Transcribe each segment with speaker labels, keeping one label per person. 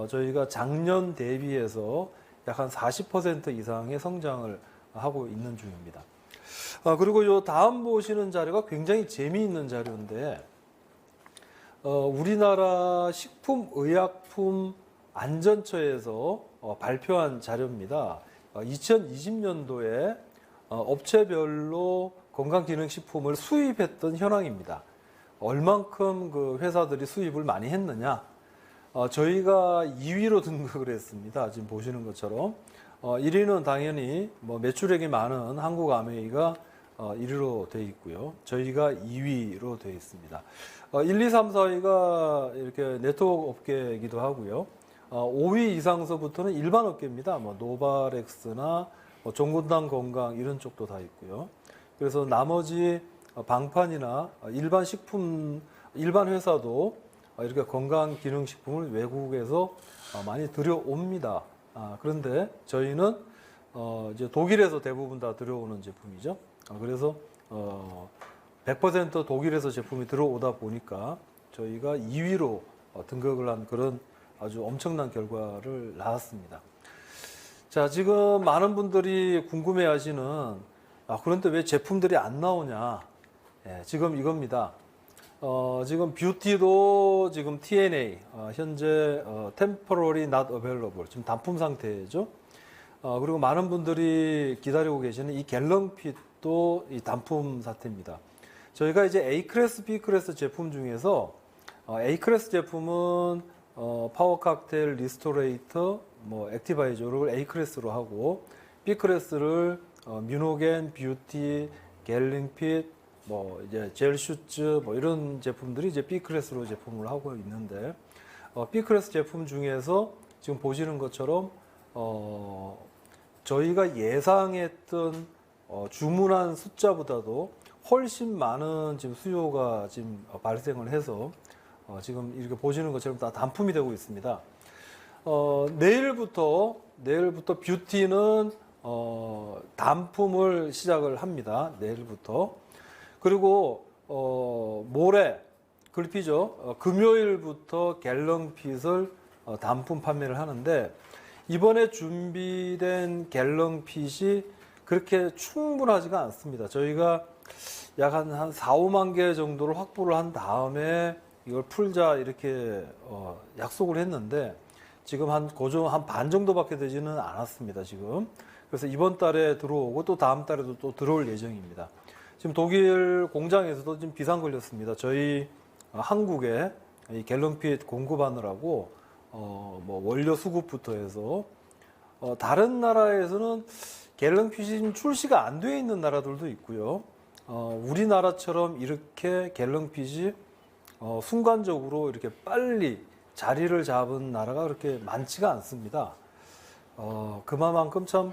Speaker 1: 어, 저희가 작년 대비해서 약 한 40% 이상의 성장을 하고 있는 중입니다. 아, 그리고 요 다음 보시는 자료가 굉장히 재미있는 자료인데, 어, 우리나라 식품의약품 안전처에서 어, 발표한 자료입니다. 어, 2020년도에 어, 업체별로 건강기능식품을 수입했던 현황입니다. 얼만큼 그 회사들이 수입을 많이 했느냐? 어, 저희가 2위로 등극을 했습니다. 지금 보시는 것처럼. 어, 1위는 당연히 뭐 매출액이 많은 한국아메이가 어, 1위로 되어 있고요. 저희가 2위로 되어 있습니다. 어, 1, 2, 3, 4위가 이렇게 네트워크 업계이기도 하고요. 어, 5위 이상서부터는 일반 업계입니다. 뭐 노바렉스나 뭐 종군당 건강 이런 쪽도 다 있고요. 그래서 나머지 어, 방판이나 어, 일반 식품 일반 회사도 어, 이렇게 건강 기능 식품을 외국에서 어, 많이 들여옵니다. 아, 그런데 저희는 어, 이제 독일에서 대부분 다 들어오는 제품이죠. 아, 그래서 어, 100% 독일에서 제품이 들어오다 보니까 저희가 2위로 어, 등극을 한 그런 아주 엄청난 결과를 낳았습니다. 자, 지금 많은 분들이 궁금해 하시는, 아, 그런데 왜 제품들이 안 나오냐? 예, 지금 이겁니다. 어, 지금 뷰티도 지금 TNA, 어, 현재 어, temporary not available, 지금 단품 상태죠. 어, 그리고 많은 분들이 기다리고 계시는 이 갤런핏도 이 단품 사태입니다. 저희가 이제 A 클래스, B 클래스 제품 중에서 어, A 클래스 제품은 어, 파워 칵테일, 리스토레이터, 뭐 액티바이저를 A 클래스로 하고 B 클래스를 어, 뮤노겐, 뷰티, 갤링핏, 뭐 이제 젤 슈즈 뭐 이런 제품들이 이제 B 클래스로 제품을 하고 있는데 어, B 클래스 제품 중에서 지금 보시는 것처럼 어, 저희가 예상했던 어, 주문한 숫자보다도 훨씬 많은 지금 수요가 지금 어, 발생을 해서 어, 지금 이렇게 보시는 것처럼 다 단품이 되고 있습니다. 어, 내일부터 내일부터 뷰티는 어, 단품을 시작을 합니다. 내일부터 그리고 어, 모레 글피죠. 어, 금요일부터 갤렁핏을 어, 단품 판매를 하는데 이번에 준비된 갤렁핏이 그렇게 충분하지가 않습니다. 저희가 약한 한 4, 5만 개 정도를 확보를 한 다음에 이걸 풀자 이렇게 어, 약속을 했는데 지금 한 고정 한 반 정도밖에 되지는 않았습니다. 지금 그래서 이번 달에 들어오고 또 다음 달에도 또 들어올 예정입니다. 지금 독일 공장에서도 지금 비상 걸렸습니다. 저희 어, 한국에 이 갤런핏 공급하느라고 어, 뭐 원료 수급부터 해서 어, 다른 나라에서는 갤런핏이 출시가 안 돼 있는 나라들도 있고요. 어, 우리나라처럼 이렇게 갤런핏이 어, 순간적으로 이렇게 빨리 자리를 잡은 나라가 그렇게 많지가 않습니다. 어, 그만큼 참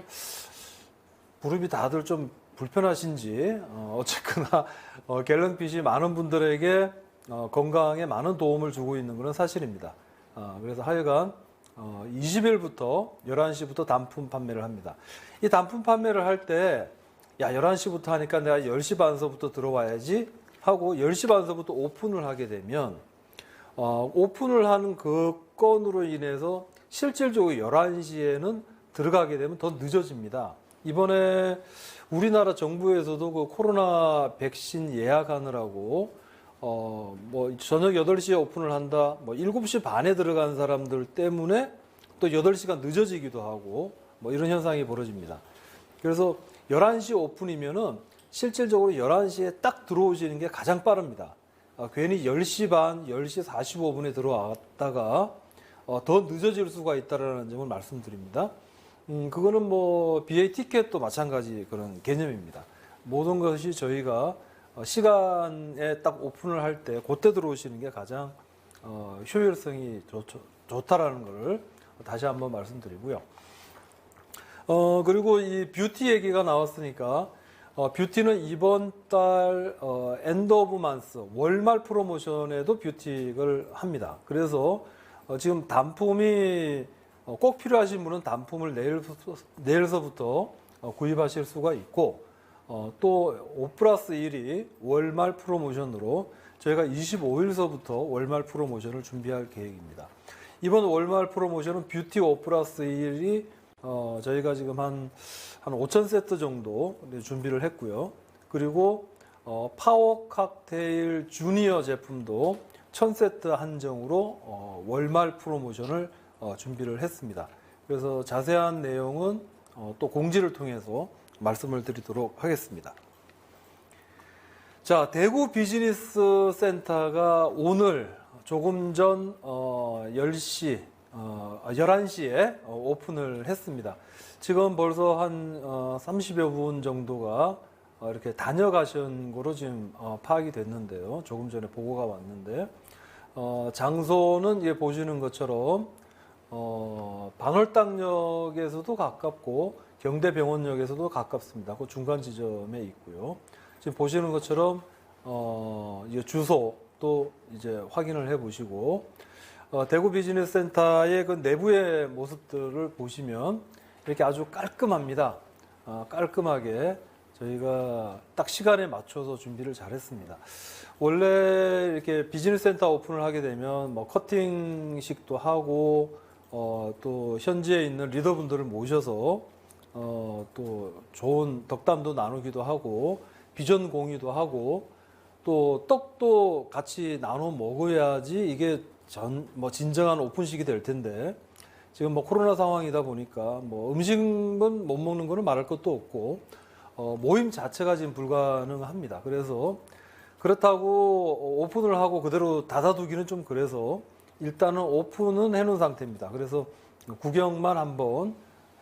Speaker 1: 무릎이 다들 좀 불편하신지 어, 어쨌거나 어, 갤런핏이 많은 분들에게 어, 건강에 많은 도움을 주고 있는 것은 사실입니다. 어, 그래서 하여간 어, 20일부터 11시부터 단품 판매를 합니다. 이 단품 판매를 할 때 야 11시부터 하니까 내가 10시 반서부터 들어와야지 하고 10시 반서부터 오픈을 하게 되면 어, 오픈을 하는 그 건으로 인해서 실질적으로 11시에는 들어가게 되면 더 늦어집니다. 이번에 우리나라 정부에서도 그 코로나 백신 예약하느라고 어, 뭐 저녁 8시에 오픈을 한다. 뭐 7시 반에 들어간 사람들 때문에 또 8시간 늦어지기도 하고 뭐 이런 현상이 벌어집니다. 그래서 11시 오픈이면은 실질적으로 11시에 딱 들어오시는 게 가장 빠릅니다. 아, 괜히 10시 반, 10시 45분에 들어왔다가 어, 더 늦어질 수가 있다라는 점을 말씀드립니다. 음, 그거는 뭐 BA 티켓도 마찬가지 그런 개념입니다. 모든 것이 저희가 어, 시간에 딱 오픈을 할 때 그때 들어오시는 게 가장 어, 효율성이 좋, 좋다라는 것을 다시 한번 말씀드리고요. 어, 그리고 이 뷰티 얘기가 나왔으니까 어, 뷰티는 이번 달 어, 엔드 오브 만스 월말 프로모션에도 뷰티를 합니다. 그래서 어, 지금 단품이 어, 꼭 필요하신 분은 단품을 내일부터, 내일서부터 어, 구입하실 수가 있고 어, 또5 플러스 1이 월말 프로모션으로 저희가 25일서부터 월말 프로모션을 준비할 계획입니다. 이번 월말 프로모션은 뷰티 5 플러스 1이 어, 저희가 지금 한, 한 5천 세트 정도 준비를 했고요. 그리고 어, 파워 칵테일 주니어 제품도 1000세트 한정으로 어, 월말 프로모션을 어, 준비를 했습니다. 그래서 자세한 내용은 어, 또 공지를 통해서 말씀을 드리도록 하겠습니다. 자, 대구 비즈니스 센터가 오늘 조금 전 어, 10시, 어, 11시에 어, 오픈을 했습니다. 지금 벌써 한 어, 30여 분 정도가 어, 이렇게 다녀가신 거로 지금 어, 파악이 됐는데요. 조금 전에 보고가 왔는데 어, 장소는 예, 보시는 것처럼 어, 방월당역에서도 가깝고 경대병원역에서도 가깝습니다. 그 중간 지점에 있고요. 지금 보시는 것처럼 어, 이 주소도 이제 확인을 해 보시고 어, 대구 비즈니스 센터의 그 내부의 모습들을 보시면 이렇게 아주 깔끔합니다. 어, 깔끔하게 저희가 딱 시간에 맞춰서 준비를 잘했습니다. 원래 이렇게 비즈니스 센터 오픈을 하게 되면 뭐 커팅식도 하고 어, 또 현지에 있는 리더분들을 모셔서 어, 또 좋은 덕담도 나누기도 하고 비전 공유도 하고 또 떡도 같이 나눠 먹어야지 이게 전 뭐 진정한 오픈식이 될 텐데 지금 뭐 코로나 상황이다 보니까 뭐 음식은 못 먹는 거는 말할 것도 없고 어, 모임 자체가 지금 불가능합니다. 그래서 그렇다고 오픈을 하고 그대로 닫아두기는 좀 그래서 일단은 오픈은 해놓은 상태입니다. 그래서 구경만 한번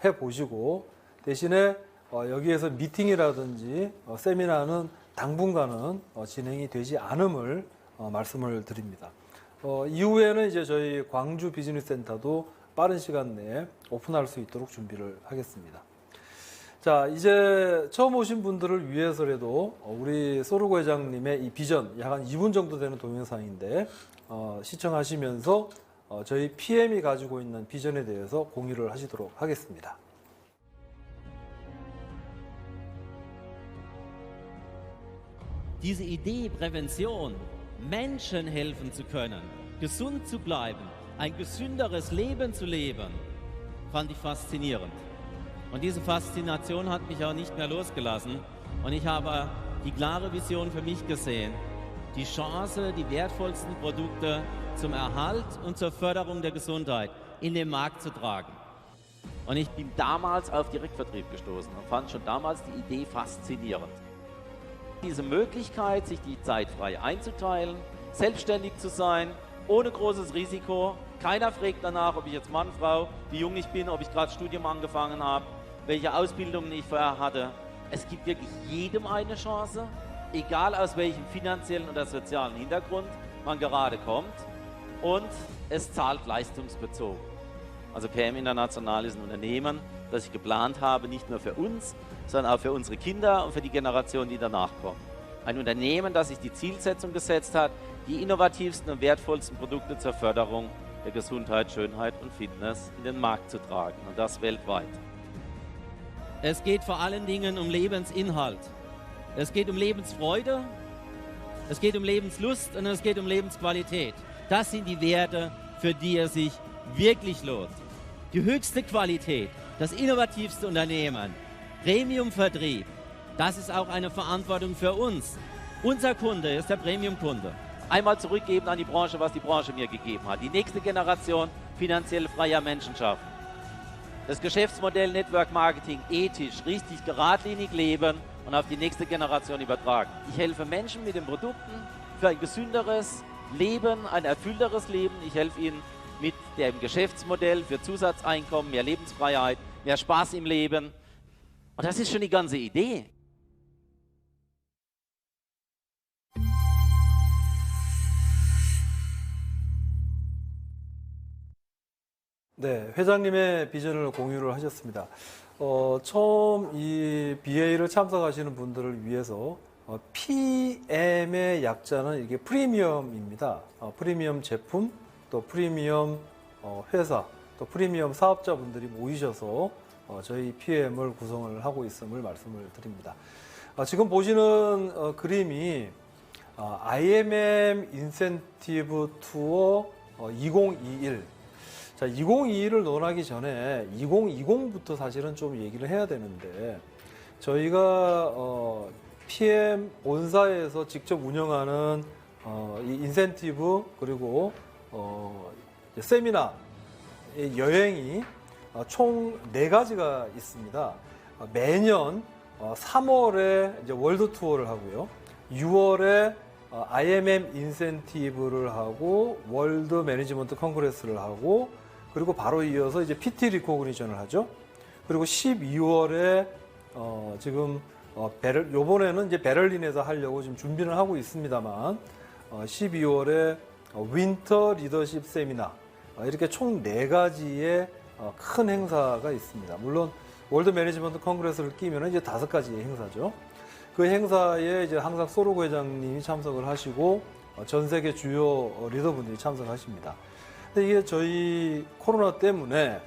Speaker 1: 해보시고 대신에 어, 여기에서 미팅이라든지 어, 세미나는 당분간은 어, 진행이 되지 않음을 어, 말씀을 드립니다. 어, 이후에는 이제 저희 광주 비즈니스 센터도 빠른 시간 내에 오픈할 수 있도록 준비를 하겠습니다. 자, 이제 처음 오신 분들을 위해서라도 어, 우리 소르고 회장님의 이 비전 약 한 2분 정도 되는 동영상인데 어, 시청하시면서 어, 저희 PM이 가지고 있는 비전에 대해서 공유를 하시도록 하겠습니다.
Speaker 2: Diese Idee Prävention, Menschen helfen zu können, gesund zu bleiben, ein gesünderes Leben zu leben, fand ich faszinierend. Und diese Faszination hat mich auch nicht mehr losgelassen. Und ich habe die klare Vision für mich gesehen, die Chance, die wertvollsten Produkte zum Erhalt und zur Förderung der Gesundheit in den Markt zu tragen.
Speaker 3: Und ich bin damals auf Direktvertrieb gestoßen und fand schon damals die Idee faszinierend. Diese Möglichkeit, sich die Zeit frei einzuteilen, selbstständig zu sein, ohne großes Risiko. Keiner fragt danach, ob ich jetzt Mann, Frau, wie jung ich bin, ob ich gerade Studium angefangen habe, welche Ausbildungen ich vorher hatte. Es gibt wirklich jedem eine Chance, egal aus welchem finanziellen oder sozialen Hintergrund man gerade kommt. Und es zahlt leistungsbezogen. Also PM International ist ein Unternehmen, das ich geplant habe, nicht nur für uns, sondern auch für unsere Kinder und für die Generation, die danach kommen. Ein Unternehmen, das sich die Zielsetzung gesetzt hat, die innovativsten und wertvollsten Produkte zur Förderung der Gesundheit, Schönheit und Fitness in den Markt zu tragen und das weltweit.
Speaker 2: Es geht vor allen Dingen um Lebensinhalt. Es geht um Lebensfreude, es geht um Lebenslust und es geht um Lebensqualität. Das sind die Werte, für die es sich wirklich lohnt. Die höchste Qualität, das innovativste Unternehmen, Premium-Vertrieb, das ist auch eine Verantwortung für uns. Unser Kunde ist der Premium-Kunde.
Speaker 3: Einmal zurückgeben an die Branche, was die Branche mir gegeben hat. Die nächste Generation finanziell freier Menschen schaffen. Das Geschäftsmodell Network Marketing ethisch, richtig, geradlinig leben und auf die nächste Generation übertragen. Ich helfe Menschen mit den Produkten für ein gesünderes Leben, ein erfüllteres Leben. Ich helfe ihnen mit dem Geschäftsmodell für Zusatzeinkommen, mehr Lebensfreiheit, mehr Spaß im Leben. Und das ist schon die ganze Idee.
Speaker 1: 네, 회장님의 비전을 공유를 하셨습니다. 어, 처음 이 BA를 참석하시는 분들을 위해서 어, PM의 약자는 이게 프리미엄입니다. 어, 프리미엄 제품, 또 프리미엄 어, 회사, 또 프리미엄 사업자분들이 모이셔서 어, 저희 PM을 구성을 하고 있음을 말씀을 드립니다. 어, 지금 보시는 어, 그림이 어, IMM 인센티브 투어 어, 2021 자, 2022를 논하기 전에 2020부터 사실은 좀 얘기를 해야 되는데 저희가 어, PM 본사에서 직접 운영하는 어, 이 인센티브 그리고 어, 세미나 의 여행이 어, 총네 가지가 있습니다. 어, 매년 어, 3월에 이제 월드 투어를 하고요. 6월에 어, IMM 인센티브를 하고 월드 매니지먼트 컨그레스를 하고 그리고 바로 이어서 이제 PT 리코그니션을 하죠. 그리고 12월에 어, 지금 어, 베를 요번에는 이제 베를린에서 하려고 지금 준비를 하고 있습니다만 어, 12월에 어, 윈터 리더십 세미나 어, 이렇게 총 네 가지의 어, 큰 행사가 있습니다. 물론 월드 매니지먼트 컨그레스를 끼면 이제 다섯 가지의 행사죠. 그 행사에 이제 항상 소로고 회장님이 참석을 하시고 어, 전 세계 주요 어, 리더분들이 참석하십니다. 근데 이게 저희 코로나 때문에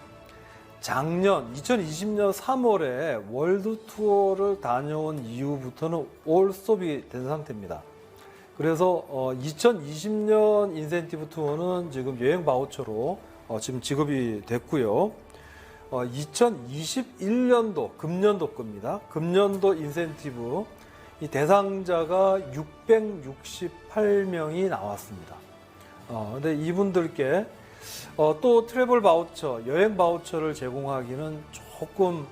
Speaker 1: 작년 2020년 3월에 월드 투어를 다녀온 이후부터는 올 스톱이 된 상태입니다. 그래서 어, 2020년 인센티브 투어는 지금 여행 바우처로 어, 지금 지급이 됐고요. 어, 2021년도 금년도 겁니다. 금년도 인센티브 이 대상자가 668명이 나왔습니다. 어, 근데 이분들께 어, 또 트래블 바우처, 여행 바우처를 제공하기는 조금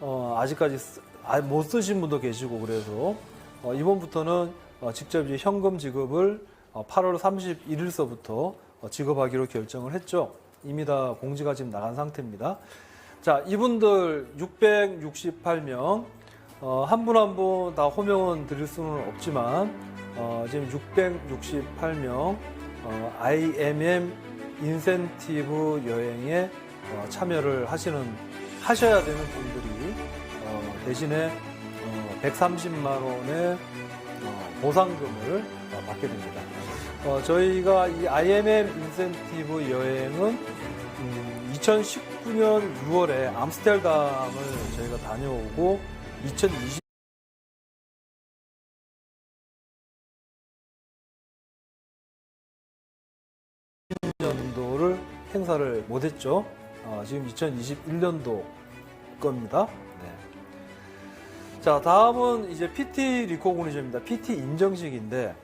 Speaker 1: 어, 아직까지 쓰- 아, 못 쓰신 분도 계시고 그래서 어, 이번부터는 어, 직접 이제 현금 지급을 어, 8월 31일서부터 어, 지급하기로 결정을 했죠. 이미 다 공지가 지금 나간 상태입니다. 자, 이분들 668명 어, 한 분 한 분 다 호명은 드릴 수는 없지만 어, 지금 668명 어, IMM 인센티브 여행에 어, 참여를 하시는 하셔야 되는 분들이 어, 대신에 어, 130만 원의 어, 보상금을 어, 받게 됩니다. 어, 저희가 이 IMM 인센티브 여행은 음, 2019년 6월에 암스테르담을 저희가 다녀오고 2020 년도를 행사를 못했죠. 어, 지금 2021년도 겁니다. 네. 자, 다음은 이제 PT 리코그니션입니다. PT 인정식인데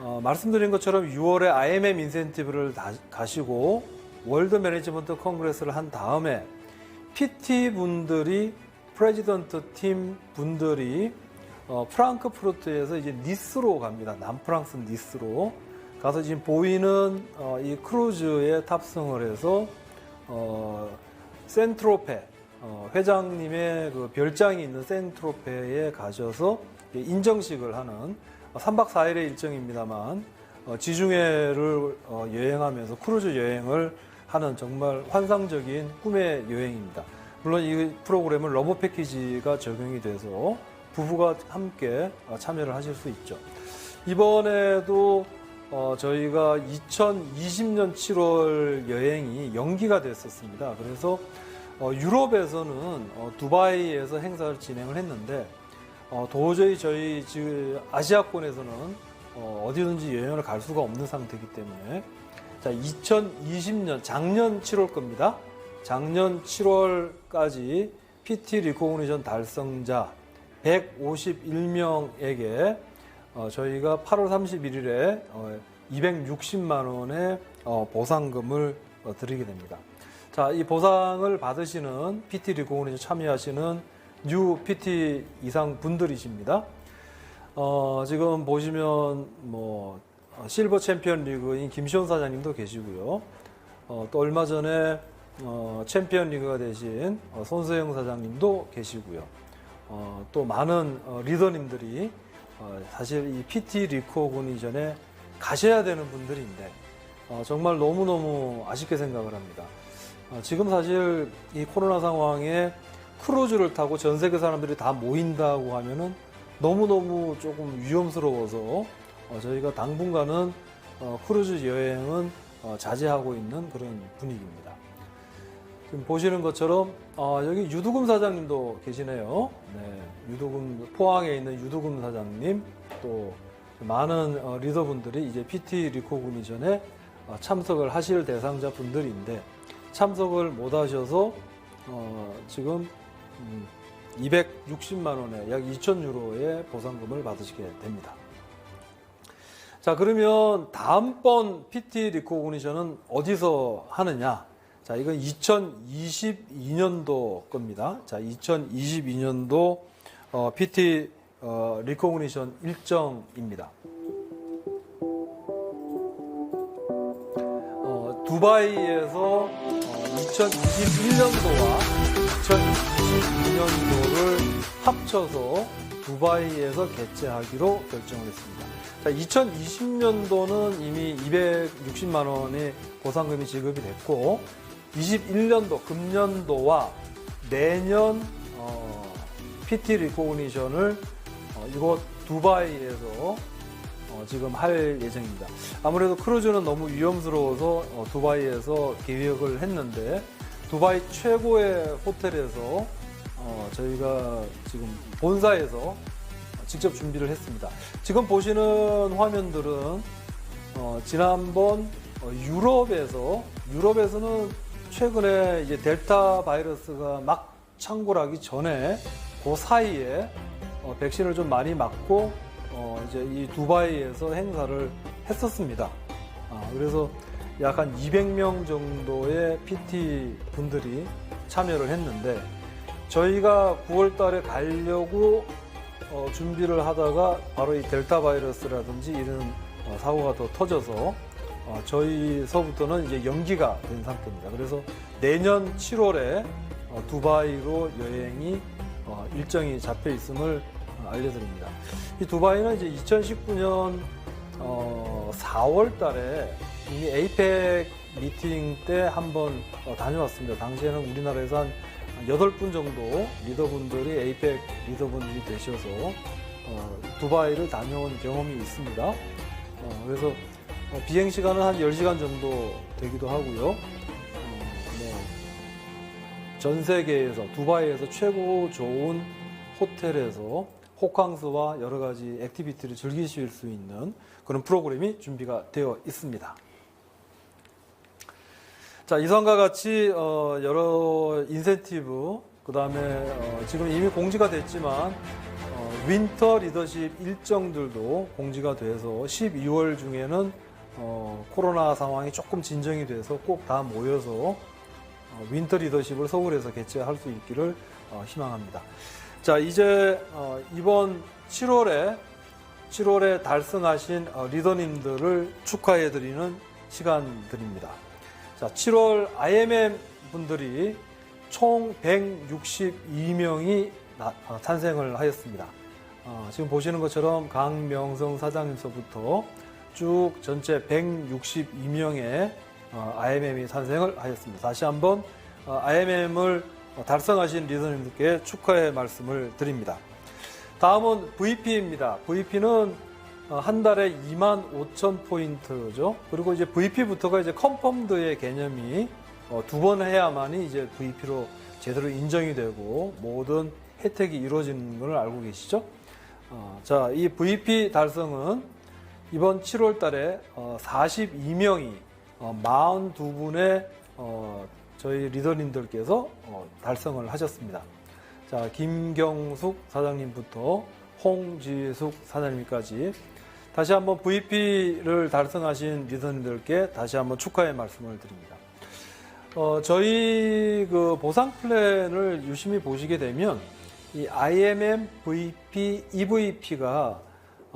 Speaker 1: 어, 말씀드린 것처럼 6월에 IMM 인센티브를 다- 가시고 월드 매니지먼트 컨그레스를 한 다음에 PT 분들이 프레지던트 팀 분들이 어, 프랑크푸르트에서 이제 니스로 갑니다. 남프랑스 니스로 가서 지금 보이는 어, 이 크루즈에 탑승을 해서 어, 센트로페 어, 회장님의 그 별장이 있는 센트로페에 가셔서 인정식을 하는 3박 4일의 일정입니다만 어, 지중해를 어, 여행하면서 크루즈 여행을 하는 정말 환상적인 꿈의 여행입니다. 물론 이 프로그램은 러브 패키지가 적용이 돼서 부부가 함께 어, 참여를 하실 수 있죠. 이번에도 어, 저희가 2020년 7월 여행이 연기가 됐었습니다. 그래서 어, 유럽에서는 어, 두바이에서 행사를 진행을 했는데 어, 도저히 저희 지금 아시아권에서는 어, 어디든지 여행을 갈 수가 없는 상태이기 때문에 자 2020년 작년 7월 겁니다. 작년 7월까지 PT 리코그니션 달성자 151명에게 어, 저희가 8월 31일에 어, 260만 원의 어, 보상금을 어, 드리게 됩니다. 자, 이 보상을 받으시는 PT 리코그니션 참여하시는 뉴 PT 이상 분들이십니다. 어, 지금 보시면 뭐 어, 실버 챔피언 리그인 김시원 사장님도 계시고요. 어, 또 얼마 전에 어, 챔피언 리그가 되신 어, 손수영 사장님도 계시고요. 어, 또 많은 어, 리더님들이 어, 사실 이 PT 리코그니션에 가셔야 되는 분들인데 어, 정말 너무너무 아쉽게 생각을 합니다. 어, 지금 사실 이 코로나 상황에 크루즈를 타고 전 세계 사람들이 다 모인다고 하면은 너무너무 조금 위험스러워서 어, 저희가 당분간은 어, 크루즈 여행은 어, 자제하고 있는 그런 분위기입니다. 지금 보시는 것처럼 어, 여기 유두금 사장님도 계시네요. 네, 유두금 포항에 있는 유두금 사장님 또 많은 어, 리더분들이 이제 PT 리코그니션에 어, 참석을 하실 대상자 분들인데 참석을 못 하셔서 어, 지금 음, 260만 원에 약 2천 유로의 보상금을 받으시게 됩니다. 자, 그러면 다음번 PT 리코그니션은 어디서 하느냐? 자, 이건 2022년도 겁니다. 자, 2022년도 어, PT 어, 리코그니션 일정입니다. 어, 두바이에서 어, 2021년도와 2022년도를 합쳐서 두바이에서 개최하기로 결정을 했습니다. 자, 2020년도는 이미 260만 원의 보상금이 지급이 됐고 21년도 금년도와 내년 어, PT 리코그니션을 어, 이곳 두바이에서 어, 지금 할 예정입니다. 아무래도 크루즈는 너무 위험스러워서 어, 두바이에서 계획을 했는데 두바이 최고의 호텔에서 어, 저희가 지금 본사에서 직접 준비를 했습니다. 지금 보시는 화면들은 어, 지난번 어, 유럽에서 유럽에서는 최근에 이제 델타 바이러스가 막 창궐하기 전에 그 사이에 어, 백신을 좀 많이 맞고 어, 이제 이 두바이에서 행사를 했었습니다. 아, 그래서 약 한 200명 정도의 PT 분들이 참여를 했는데 저희가 9월 달에 가려고 어, 준비를 하다가 바로 이 델타 바이러스라든지 이런 어, 사고가 더 터져서 어, 저희서부터는 이제 연기가 된 상태입니다. 그래서 내년 7월에 어, 두바이로 여행이 어, 일정이 잡혀 있음을 어, 알려드립니다. 이 두바이는 이제 2019년 어, 4월 달에 이미 에이펙 미팅 때 한번 어, 다녀왔습니다. 당시에는 우리나라에서 한 8분 정도 리더분들이 에이펙 리더분들이 되셔서 어, 두바이를 다녀온 경험이 있습니다. 어, 그래서 어, 비행 시간은 한 10시간 정도 되기도 하고요. 어, 뭐, 전 세계에서 두바이에서 최고 좋은 호텔에서 호캉스와 여러 가지 액티비티를 즐기실 수 있는 그런 프로그램이 준비가 되어 있습니다. 자, 이상과 같이 어, 여러 인센티브, 그 다음에 어, 지금 이미 공지가 됐지만 어, 윈터 리더십 일정들도 공지가 돼서 12월 중에는 어, 코로나 상황이 조금 진정이 돼서 꼭 다 모여서 어, 윈터 리더십을 서울에서 개최할 수 있기를 어, 희망합니다. 자, 이제 어, 이번 7월에 7월에 달성하신 어, 리더님들을 축하해 드리는 시간들입니다. 자, 7월 IMM 분들이 총 162명이 어, 탄생을 하였습니다. 어, 지금 보시는 것처럼 강명성 사장님서부터 쭉 전체 162명의 IMM이 탄생을 하였습니다. 다시 한번 어, IMM을 달성하신 리더님들께 축하의 말씀을 드립니다. 다음은 VP입니다. VP는 어, 한 달에 2만 5천 포인트죠. 그리고 이제 VP부터가 이제 컨펌드의 개념이 어, 두번 해야만이 이제 VP로 제대로 인정이 되고 모든 혜택이 이루어지는 걸 알고 계시죠? 어, 자, 이 VP 달성은 이번 7월 달에 42명이 42분의 어, 저희 리더님들께서 달성을 하셨습니다. 자, 김경숙 사장님부터 홍지숙 사장님까지 다시 한번 VP를 달성하신 리더님들께 다시 한번 축하의 말씀을 드립니다. 어, 저희 그 보상 플랜을 유심히 보시게 되면 이 IMM, VP, EVP가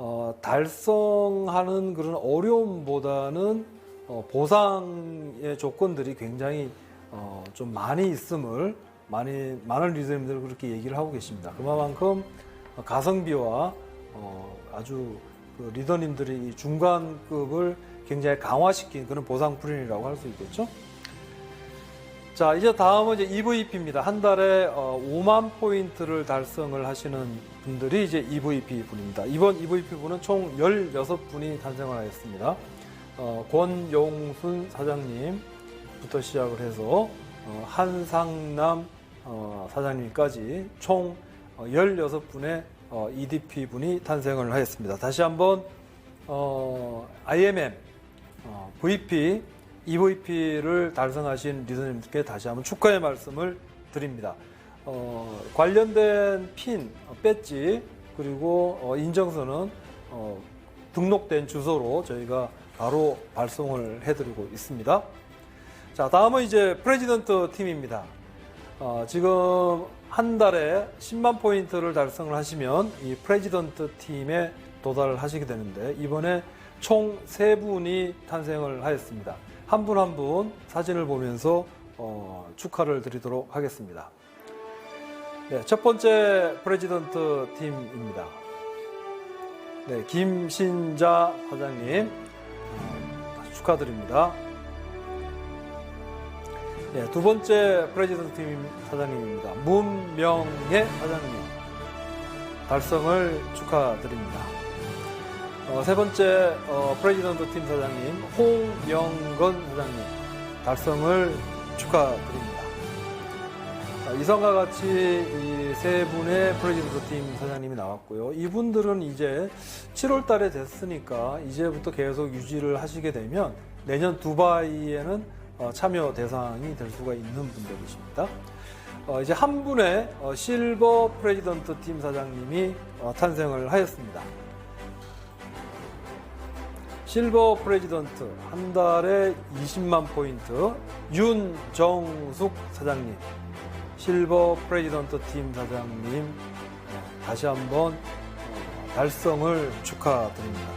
Speaker 1: 어, 달성하는 그런 어려움보다는 어, 보상의 조건들이 굉장히 어, 좀 많이 있음을 많이 많은 리더님들 그렇게 얘기를 하고 계십니다. 그만큼 가성비와 어, 아주 그 리더님들이 이 중간급을 굉장히 강화시킨 그런 보상 프린이라고 할 수 있겠죠. 자, 이제 다음은 이제 EVP입니다. 한 달에 어, 5만 포인트를 달성을 하시는 분들이 이제 EVP 분입니다. 이번 EVP 분은 총 16분이 탄생을 하였습니다. 어, 권용순 사장님부터 시작을 해서 어, 한상남 어, 사장님까지 총 16분의 EDP 분이 탄생을 하였습니다. 다시 한번 어, IMM, 어, VP, EVP를 달성하신 리더님들께 다시 한번 축하의 말씀을 드립니다. 어, 관련된 핀, 어, 배지 그리고 어, 인정서는 어, 등록된 주소로 저희가 바로 발송을 해드리고 있습니다. 자, 다음은 이제 프레지던트 팀입니다. 어, 지금 한 달에 10만 포인트를 달성을 하시면 이 프레지던트 팀에 도달을 하시게 되는데 이번에 총 세 분이 탄생을 하였습니다. 한 분 한분 사진을 보면서 어, 축하를 드리도록 하겠습니다. 네, 첫 번째 프레지던트 팀입니다. 네, 김신자 사장님 어, 축하드립니다. 네, 두 번째 프레지던트 팀 사장님입니다. 문명혜 사장님 달성을 축하드립니다. 어, 세 번째 어, 프레지던트 팀 사장님 홍영건 사장님 달성을 축하드립니다. 아, 이성과 같이 이세 분의 프레지던트 팀 사장님이 나왔고요. 이분들은 이제 7월 달에 됐으니까 이제부터 계속 유지를 하시게 되면 내년 두바이에는 어, 참여 대상이 될 수가 있는 분들이십니다. 어, 이제 한 분의 어, 실버 프레지던트 팀 사장님이 어, 탄생을 하였습니다. 실버 프레지던트 한 달에 20만 포인트 윤정숙 사장님 실버 프레지던트 팀 사장님 어, 다시 한번 어, 달성을 축하드립니다.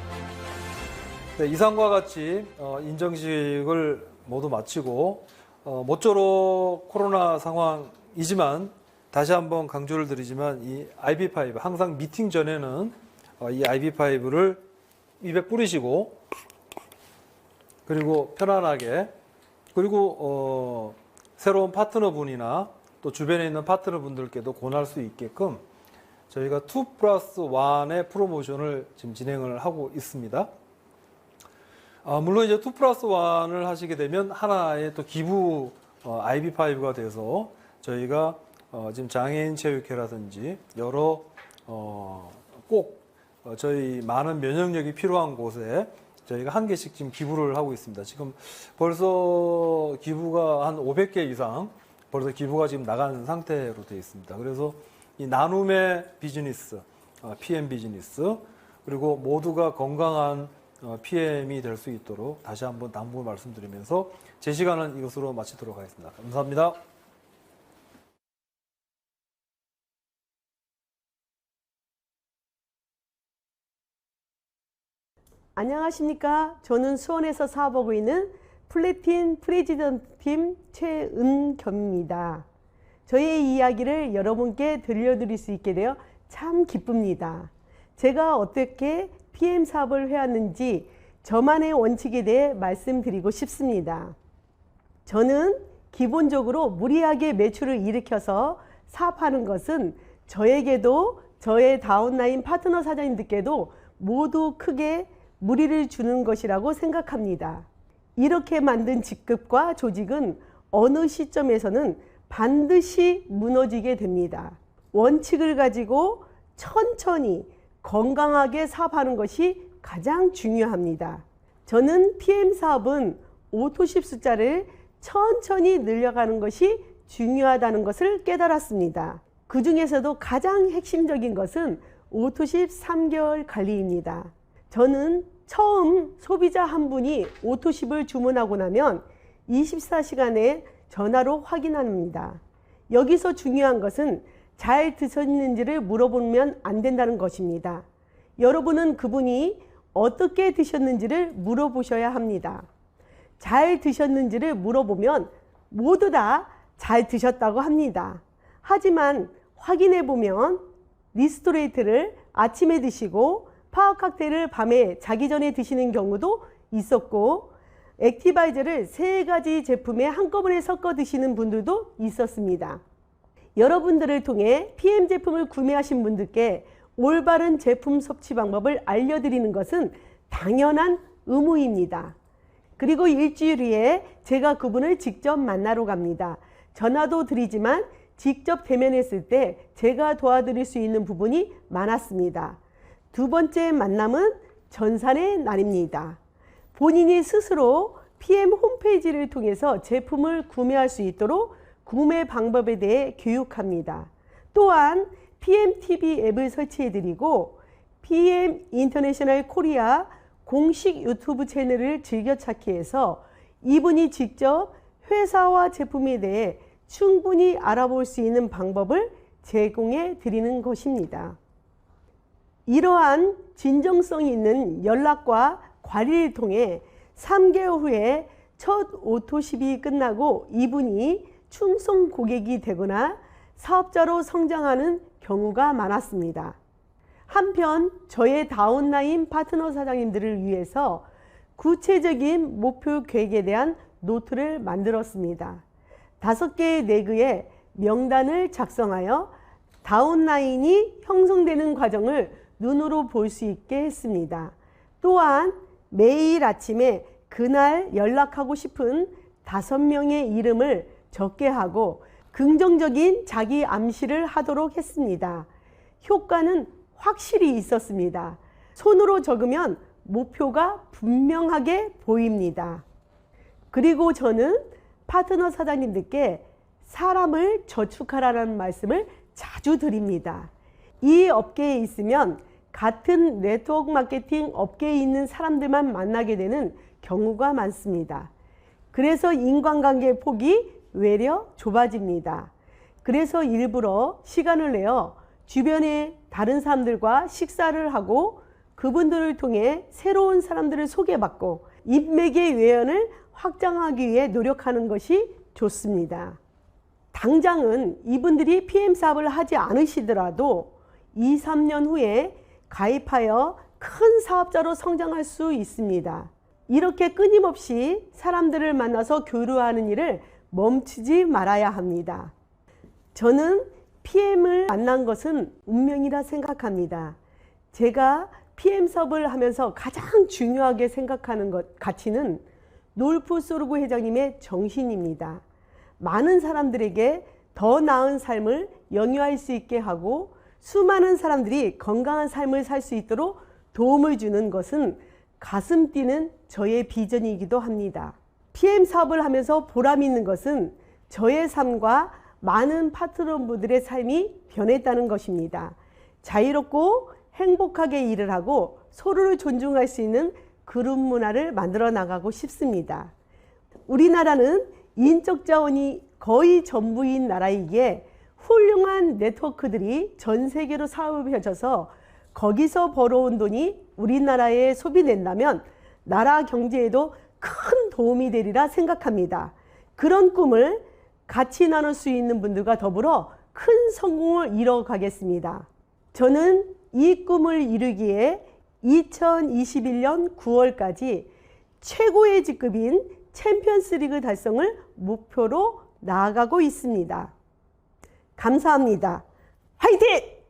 Speaker 1: 네, 이상과 같이 어, 인정식을 모두 마치고 어, 모쪼록 코로나 상황이지만 다시 한번 강조를 드리지만 이 IB5 항상 미팅 전에는 어, 이 IB5를 입에 뿌리시고 그리고 편안하게 그리고 어, 새로운 파트너 분이나 또 주변에 있는 파트너 분들께도 권할 수 있게끔 저희가 2 플러스 1의 프로모션을 지금 진행을 하고 있습니다. 아, 물론 이제 2 플러스 1을 하시게 되면 하나의 또 기부 어, IB5가 돼서 저희가 어, 지금 장애인 체육회라든지 여러 어, 꼭 어, 저희 많은 면역력이 필요한 곳에 저희가 한 개씩 지금 기부를 하고 있습니다. 지금 벌써 기부가 한 500개 이상 벌써 기부가 지금 나간 상태로 되어 있습니다. 그래서 이 나눔의 비즈니스, 어, PM 비즈니스 그리고 모두가 건강한 어, PM이 될 수 있도록 다시 한번 당부를 말씀드리면서 제 시간은 이것으로 마치도록 하겠습니다. 감사합니다.
Speaker 4: 안녕하십니까. 저는 수원에서 사업하고 있는 플래틴 프레지던트 팀 최은겸입니다. 저의 이야기를 여러분께 들려드릴 수 있게 되어 참 기쁩니다. 제가 어떻게 PM 사업을 해왔는지 저만의 원칙에 대해 말씀드리고 싶습니다. 저는 기본적으로 무리하게 매출을 일으켜서 사업하는 것은 저에게도 저의 다운라인 파트너 사장님들께도 모두 크게 무리를 주는 것이라고 생각합니다. 이렇게 만든 직급과 조직은 어느 시점에서는 반드시 무너지게 됩니다. 원칙을 가지고 천천히 건강하게 사업하는 것이 가장 중요합니다. 저는 PM 사업은 오토십 숫자를 천천히 늘려가는 것이 중요하다는 것을 깨달았습니다. 그 중에서도 가장 핵심적인 것은 오토십 3개월 관리입니다. 저는 처음 소비자 한 분이 오토십을 주문하고 나면 24시간에 전화로 확인합니다. 여기서 중요한 것은 잘 드셨는지를 물어보면 안 된다는 것입니다. 여러분은 그분이 어떻게 드셨는지를 물어보셔야 합니다. 잘 드셨는지를 물어보면 모두 다 잘 드셨다고 합니다. 하지만 확인해 보면 리스토레이트를 아침에 드시고 파워 칵테일을 밤에 자기 전에 드시는 경우도 있었고 액티바이저를 세 가지 제품에 한꺼번에 섞어 드시는 분들도 있었습니다. 여러분들을 통해 PM 제품을 구매하신 분들께 올바른 제품 섭취 방법을 알려드리는 것은 당연한 의무입니다. 그리고 일주일 후에 제가 그분을 직접 만나러 갑니다. 전화도 드리지만 직접 대면했을 때 제가 도와드릴 수 있는 부분이 많았습니다. 두 번째 만남은 전산의 날입니다. 본인이 스스로 PM 홈페이지를 통해서 제품을 구매할 수 있도록 구매 방법에 대해 교육합니다. 또한 PMTV 앱을 설치해드리고 PM 인터내셔널 코리아 공식 유튜브 채널을 즐겨찾기 해서 이분이 직접 회사와 제품에 대해 충분히 알아볼 수 있는 방법을 제공해 드리는 것입니다. 이러한 진정성 있는 연락과 관리를 통해 3개월 후에 첫 오토십이 끝나고 이분이 충성 고객이 되거나 사업자로 성장하는 경우가 많았습니다. 한편 저의 다운라인 파트너 사장님들을 위해서 구체적인 목표 계획에 대한 노트를 만들었습니다. 다섯 개의 내그의 명단을 작성하여 다운라인이 형성되는 과정을 눈으로 볼 수 있게 했습니다. 또한 매일 아침에 그날 연락하고 싶은 다섯 명의 이름을 적게 하고 긍정적인 자기 암시를 하도록 했습니다. 효과는 확실히 있었습니다. 손으로 적으면 목표가 분명하게 보입니다. 그리고 저는 파트너 사장님들께 사람을 저축하라는 말씀을 자주 드립니다. 이 업계에 있으면 같은 네트워크 마케팅 업계에 있는 사람들만 만나게 되는 경우가 많습니다. 그래서 인간관계 폭이 외려 좁아집니다. 그래서 일부러 시간을 내어 주변의 다른 사람들과 식사를 하고 그분들을 통해 새로운 사람들을 소개받고 인맥의 외연을 확장하기 위해 노력하는 것이 좋습니다. 당장은 이분들이 PM 사업을 하지 않으시더라도 2, 3년 후에 가입하여 큰 사업자로 성장할 수 있습니다. 이렇게 끊임없이 사람들을 만나서 교류하는 일을 멈추지 말아야 합니다. 저는 PM을 만난 것은 운명이라 생각합니다. 제가 PM 사업을 하면서 가장 중요하게 생각하는 것 가치는 놀프 소르고 회장님의 정신입니다. 많은 사람들에게 더 나은 삶을 영위할 수 있게 하고 수많은 사람들이 건강한 삶을 살 수 있도록 도움을 주는 것은 가슴 뛰는 저의 비전이기도 합니다. PM 사업을 하면서 보람 있는 것은 저의 삶과 많은 파트너분들의 삶이 변했다는 것입니다. 자유롭고 행복하게 일을 하고 서로를 존중할 수 있는 그룹 문화를 만들어 나가고 싶습니다. 우리나라는 인적 자원이 거의 전부인 나라이기에 훌륭한 네트워크들이 전 세계로 사업을 펼쳐서 거기서 벌어온 돈이 우리나라에 소비된다면 나라 경제에도 큰 도움이 되리라 생각합니다. 그런 꿈을 같이 나눌 수 있는 분들과 더불어 큰 성공을 이뤄가겠습니다. 저는 이 꿈을 이루기에 2021년 9월까지 최고의 직급인 챔피언스 리그 달성을 목표로 나아가고 있습니다. 감사합니다. 화이팅!